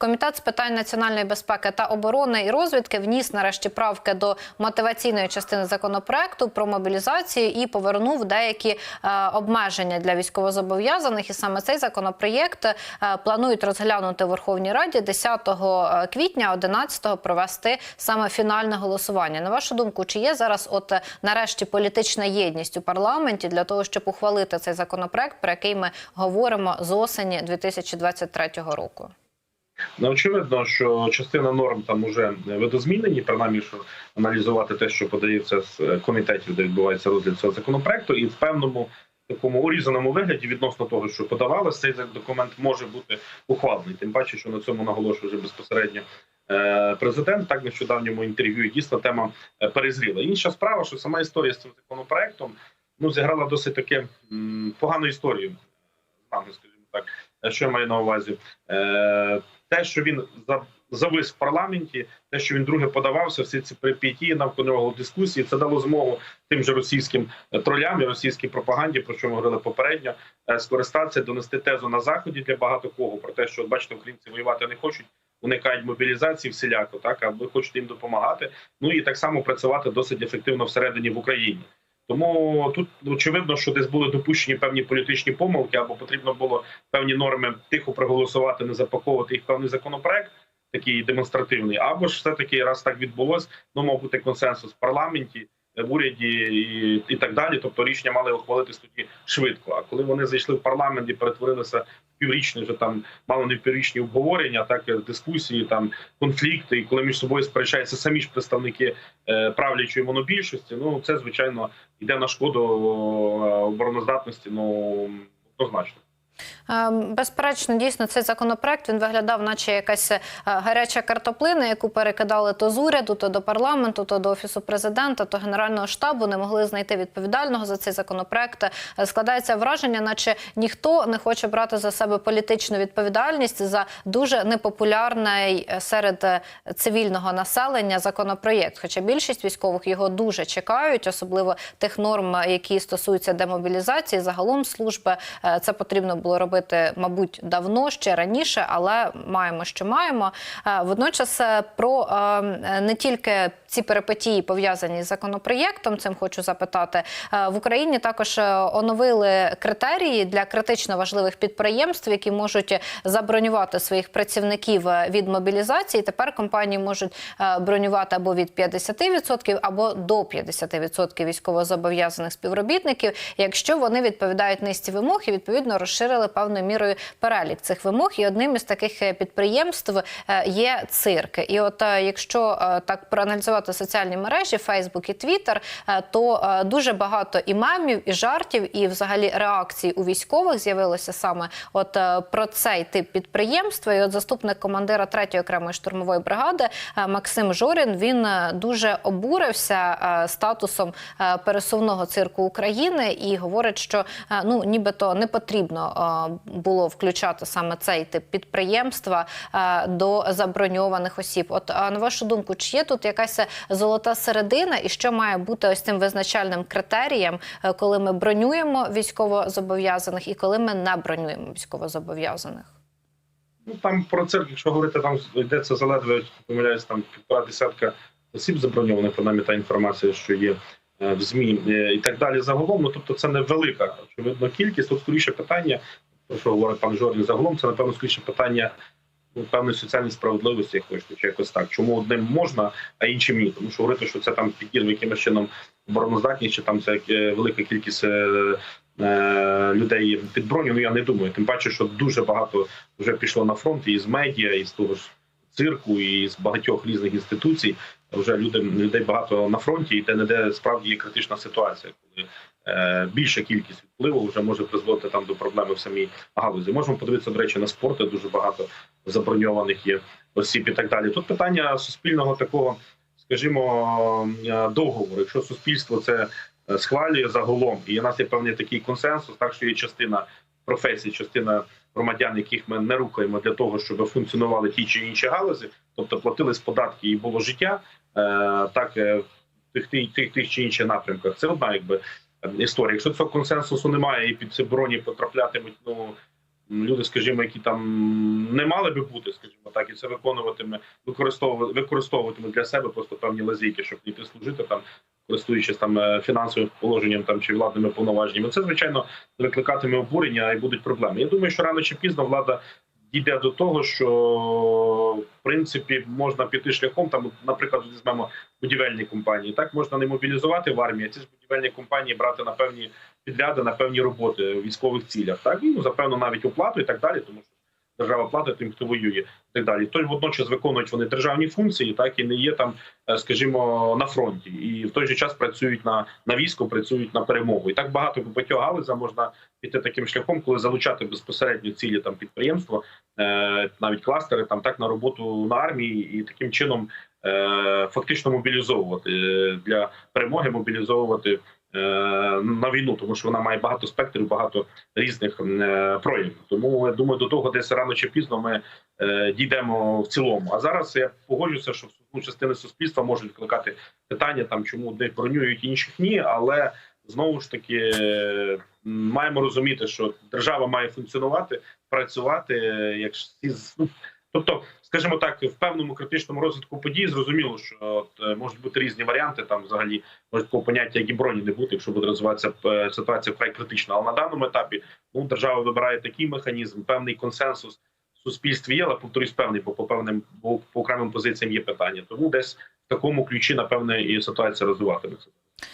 Комітет з питань національної безпеки та оборони і розвідки вніс нарешті правки до мотиваційної частини законопроекту про мобілізацію і повернув деякі е, обмеження для військовозобов'язаних. І саме цей законопроєкт е, планують розглянути в Верховній Раді 10 квітня, 11-го провести саме фінальне голосування. На вашу думку, чи є зараз, от е, нарешті, політична єдність у парламенті для того, щоб ухвалити цей законопроект, про який ми говоримо з осені 2023 року? Ну, очевидно, що частина норм там уже видозмінені, принаймні, що аналізувати те, що подається з е, комітетів, де відбувається розгляд цього законопроекту, і в певному такому урізаному вигляді відносно того, що подавалося, цей документ може бути ухвалений. Тим паче, що на цьому наголошує вже безпосередньо е, президент. Так нещодавньому інтерв'ю дійсно тема е, перезріла. Інша справа, що сама історія з цим законопроектом ну зіграла досить таке погану історію. з скажімо так, що я маю на увазі. Те, що він завис в парламенті, те, що він друге подавався, всі ці перипетії навколо нього дискусії, це дало змогу тим же російським е, тролям і російській пропаганді, про що ми говорили попередньо, е, скористатися, донести тезу на заході для багато кого про те, що бачите, українці воювати не хочуть. Уникають мобілізації всіляко, так а ви хочете їм допомагати. Ну і так само працювати досить ефективно всередині в Україні. Тому тут очевидно, що десь були допущені певні політичні помилки, або потрібно було певні норми тихо проголосувати, не запаковувати їх певний законопроект, такий демонстративний, або ж все таки, раз так відбулось, ну мав бути консенсус в парламенті, в уряді і, і так далі. Тобто рішення мали ухвалитись тоді швидко. А коли вони зайшли в парламент і перетворилися в піврічні, вже там мало не піврічні обговорення, так е, дискусії, там конфлікти, і коли між собою сперечаються самі ж представники е, правлячої монобільшості, ну це звичайно йде на шкоду е, обороноздатності. Ну однозначно. Е, Безперечно, дійсно, цей законопроект він виглядав, наче якась е, гаряча картоплина, яку перекидали то з уряду, то до парламенту, то до офісу президента, то генерального штабу. Не могли знайти відповідального за цей законопроект. Е, Складається враження, наче ніхто не хоче брати за себе політичну відповідальність за дуже непопулярний е, серед цивільного населення законопроєкт. Хоча більшість військових його дуже чекають, особливо тих норм, які стосуються демобілізації, загалом служби. Це потрібно було робити, мабуть, давно ще раніше, але маємо, що маємо. Е, Водночас е, про е, не тільки ці перипетії пов'язані з законопроєктом, цим хочу запитати. В Україні також оновили критерії для критично важливих підприємств, які можуть забронювати своїх працівників від мобілізації. Тепер компанії можуть бронювати або від 50% або до 50% військовозобов'язаних співробітників, якщо вони відповідають низці вимог і відповідно розширили певною мірою перелік цих вимог. І одним із таких е, підприємств е, є цирк. І от е, якщо так проаналізувати соціальні мережі, Фейсбук і Твіттер, то дуже багато і мемів, і жартів, і взагалі реакцій у військових з'явилося саме от про цей тип підприємства. І от заступник командира 3-ї окремої штурмової бригади Максим Жорін він дуже обурився статусом пересувного цирку України і говорить, що ну нібито не потрібно було включати саме цей тип підприємства е, до заброньованих осіб. От на вашу думку, чи є тут якась золота середина, і що має бути ось цим визначальним критерієм, е, коли ми бронюємо військовозобов'язаних і коли ми не бронюємо військовозобов'язаних? Ну там про це, якщо говорити, там йдеться заледве помиляюсь, там півтора десятка осіб заброньованих, принаймні та інформація, що є е, в змі е, і так далі. Загалом, ну тобто, це невелика очевидно кількість. Тут скоріше питання, про що говорить пан Жорін, загалом це напевно скоріше питання. ну, Певної соціальної справедливості, як хочете, чи якось так. Чому одним можна, а іншим ні? Тому що говорити, що це там підірве якимось чином обороноздатність, чи там це е, велика кількість е, е, людей під броню, ну я не думаю. Тим паче, що дуже багато вже пішло на фронт і з медіа, і з того ж цирку, і з багатьох різних інституцій. Вже люди людей багато на фронті, і де не де справді є критична ситуація, коли е, більша кількість впливу вже може призводити там до проблеми в самій галузі. Можемо подивитися, до речі, на спорт, де дуже багато заброньованих є осіб і так далі. Тут питання суспільного такого, скажімо, е, договору. Якщо суспільство це е, схвалює загалом, і у нас є певний такий консенсус, так що є частина професій, частина громадян, яких ми не рухаємо для того, щоб функціонували ті чи інші галузі, тобто платили з податки і було життя, е, так е, тих, тих, тих, тих чи інших напрямках. Це одна якби е, історія. Якщо цього консенсусу немає і під ці броні потраплятимуть, ну люди, скажімо, які там не мали би бути, скажімо так, і це виконуватиме, використовувати використовуватиме для себе просто певні лазійки, щоб йти служити там, користуючись там е, фінансовим положенням там чи владними повноваженнями. Це звичайно викликатиме обурення і будуть проблеми. Я думаю, що рано чи пізно влада дійде до того, що в принципі можна піти шляхом. Там, наприклад, візьмемо будівельні компанії. Так можна не мобілізувати в армії, а ці ж будівельні компанії брати на певні підряди, на певні роботи в військових цілях. Так і ну, за певну навіть оплату і так далі, тому що. Держава платить тим, хто воює, і так далі. Той водночас виконують вони державні функції, так і не є там, е, скажімо, на фронті, і в той же час працюють на, на військо, працюють на перемогу. І так багато по багатьох галузям можна піти таким шляхом, коли залучати безпосередньо цілі там підприємства, е, навіть кластери, там так на роботу на армії, і таким чином е, фактично мобілізовувати для перемоги, мобілізовувати. Е, На війну, тому що вона має багато спектрів, багато різних е, проявів. Тому я думаю, до того десь рано чи пізно ми е, дійдемо в цілому. А зараз я погоджуся, що ну, частини суспільства можуть викликати питання, там чому одних бронюють, інших ні. Але знову ж таки маємо розуміти, що держава має функціонувати, працювати як ну, Тобто, скажімо так, в певному критичному розвитку подій зрозуміло, що от, е, можуть бути різні варіанти. Там взагалі може такого поняття, як і броні не бути, якщо буде розвиватися е, ситуація вкрай критична. Але на даному етапі ну держава вибирає такий механізм, певний консенсус в суспільстві є, але повторюсь, певний, бо по певним бо по окремим позиціям є питання. Тому десь в такому ключі, напевне, і ситуація розвиватиметься.